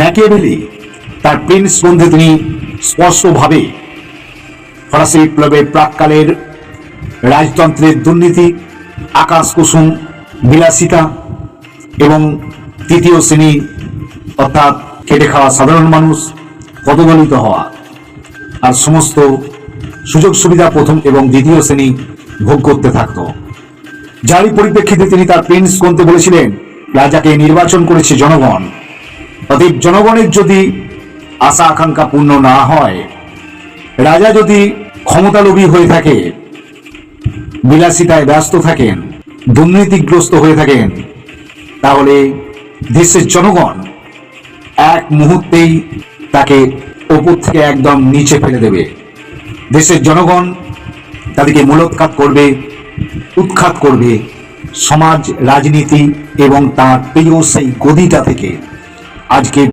Machiavelli তার Prince গ্রন্থে তিনি স্পষ্টভাবে ফরাসি বিপ্লবের প্রাককালের রাজতন্ত্রের দুর্নীতি, আকাশ কুসুম, বিলাসিতা এবং তৃতীয় শ্রেণি অর্থাৎ খেটে খাওয়া সাধারণ মানুষ পদদলিত হওয়া আর সমস্ত সুযোগ সুবিধা প্রথম এবং দ্বিতীয় শ্রেণি ভোগ করতে থাকত। যারই পরিপ্রেক্ষিতে তিনি তার প্রিন্স গ্রন্থে বলেছিলেন, রাজাকে নির্বাচন করেছে জনগণ। অতএব জনগণের যদি আশা আকাঙ্ক্ষা পূর্ণ না হয়, রাজা যদি ক্ষমতালোভী হয়ে থাকে, বিলাসিতায় ব্যস্ত থাকেন, দুর্নীতিগ্রস্ত হয়ে থাকেন, তাহলে দেশের জনগণ এক মুহূর্তেই তাকে ওপর থেকে একদম নিচে ফেলে দেবে। দেশের জনগণ তাদেরকে মূলোৎখাত করবে, উৎখাত করবে, সমাজ, রাজনীতি এবং তার প্রিয় সেই গদিটা থেকে। adquirir